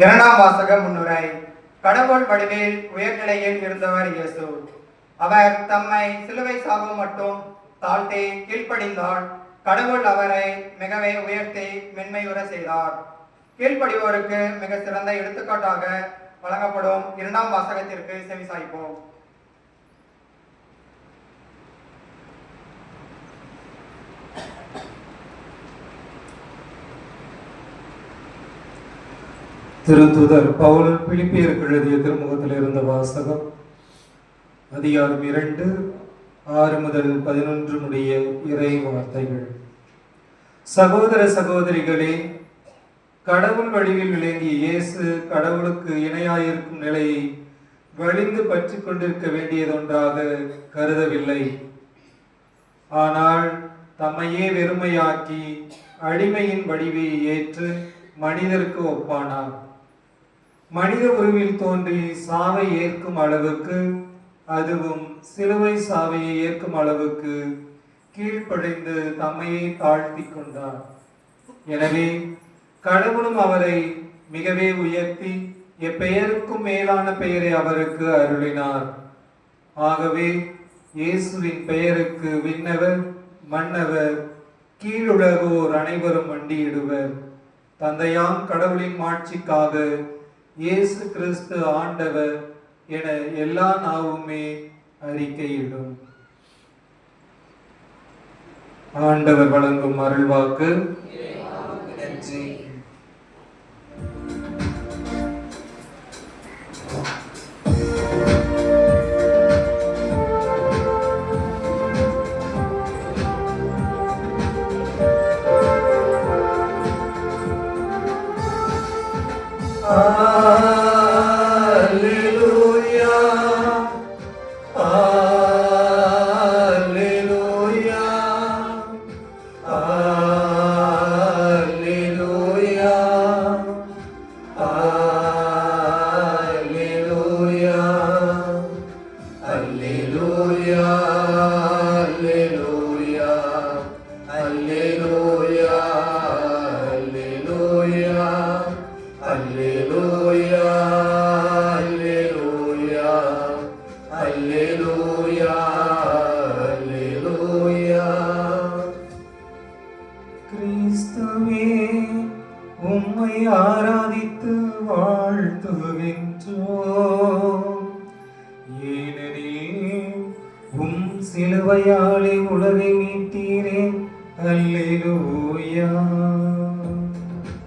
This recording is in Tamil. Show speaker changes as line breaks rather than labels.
இரண்டாம் வாசக முன்னுரை. கடவுள் வடிவில் உயர்நிலையில் இருந்தவர் இயேசு. அவர் தம்மை சிலுவை சாகும் மட்டும் தாழ்த்தி கீழ்ப்படிந்தால் கடவுள் அவரை மிகவே உயர்த்தி மென்மையுற செய்தார். கீழ்ப்படிவோருக்கு மிக சிறந்த எடுத்துக்காட்டாக வழங்கப்படும் இரண்டாம் வாசகத்திற்கு செவிசாய்ப்போம்.
திருத்துதர் பவுல் பிலிப்பியருக்கு எழுதிய திருமுகத்தில் இருந்த வாசகம் அதிகாரம் இரண்டு ஆறு முதல் பதினொன்று முடிய இறை வார்த்தைகள். சகோதர சகோதரிகளே கடவுள் வடிவில் விளங்கிய இயேசு கடவுளுக்கு இணையாயிருக்கும் நிலையை வலிந்து பற்றி கொண்டிருக்க வேண்டியதொன்றாக கருதவில்லை. ஆனால் தம்மையே வெறுமையாக்கி அடிமையின் வடிவை ஏற்று மனிதருக்கு ஒப்பானார். மனித உருவில் தோன்றி சாவை ஏற்கும் அளவுக்கு அதுவும் சிலுவை சாவையை ஏற்கும் அளவுக்கு கீழ்ப்படைந்து தம்மையை தாழ்த்தி கொண்டார். எனவே கடவுளும் அவரை மிகவே உயர்த்தி எப்பெயருக்கும் மேலான பெயரை அவருக்கு அருளினார். ஆகவே இயேசுவின் பெயருக்கு விண்ணவர் மன்னவர் கீழுலகோர் அனைவரும் மண்டியிடுவர் தந்தையாம் கடவுளின் மாட்சிக்காக இயேசு கிறிஸ்து ஆண்டவர் என எல்லா நாவுமே அறிக்கையிடும். ஆண்டவர் வழங்கும் அருள்வாக்கு. கிறிஸ்துவே உம்மை ஆராதித்து வாழ்த்துகின்றோம். ஏனெனில் உம் சிலுவையாலே உலகை மீட்டீரேன். ഹല്ലേലൂയ